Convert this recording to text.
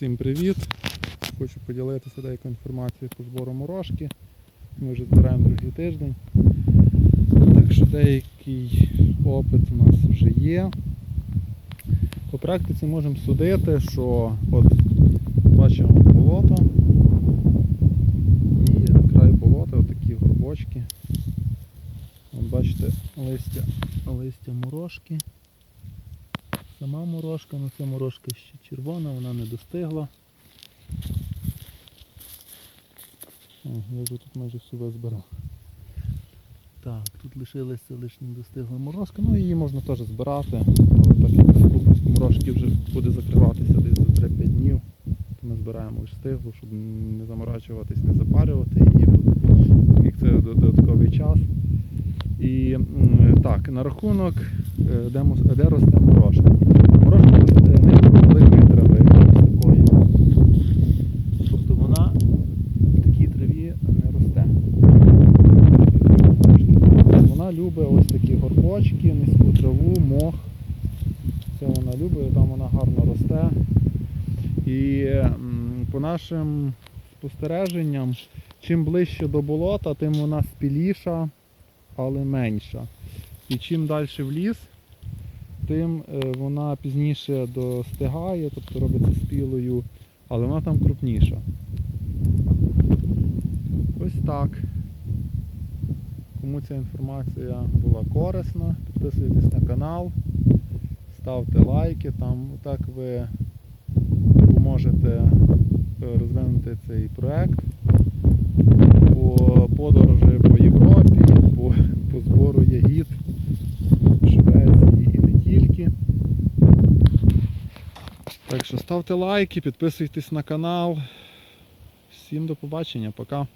Всім привіт! Хочу поділитися деякою інформацією по збору морожки. Ми вже збираємо другий тиждень. Так що деякий опит у нас вже є. По практиці можемо судити, що от бачимо болото і край болота, отакі горбочки. От бачите листя, листя морожки. Сама морожка, ну ця морожка ще червона, вона не достигла. О, я вже тут майже всю визбирав. Так, тут лишилася лише недостигла морожка, ну її можна теж збирати, але так як морожки вже буде закриватися десь за 3-5 днів, то ми збираємо лише щоб не заморачуватись, не запарювати її, як це додатковий час. І так, на рахунок, е, де росте морожка. Тобто любить ось такі горбочки, низьку траву, мох. Це вона любить, там вона гарно росте. І по нашим спостереженням, чим ближче до болота, тим вона спіліша, але менша. І чим далі в ліс, тим е, вона пізніше достигає, тобто робиться спілою, але вона там крупніша. Ось так. Кому ця інформація була корисна, підписуйтесь на канал, ставте лайки, там так ви допоможете е, розвинути цей проект по подорожі по Європі, по, по збору ягід в Швеції і не тільки. Так що ставте лайки, підписуйтесь на канал. Всім до побачення, пока.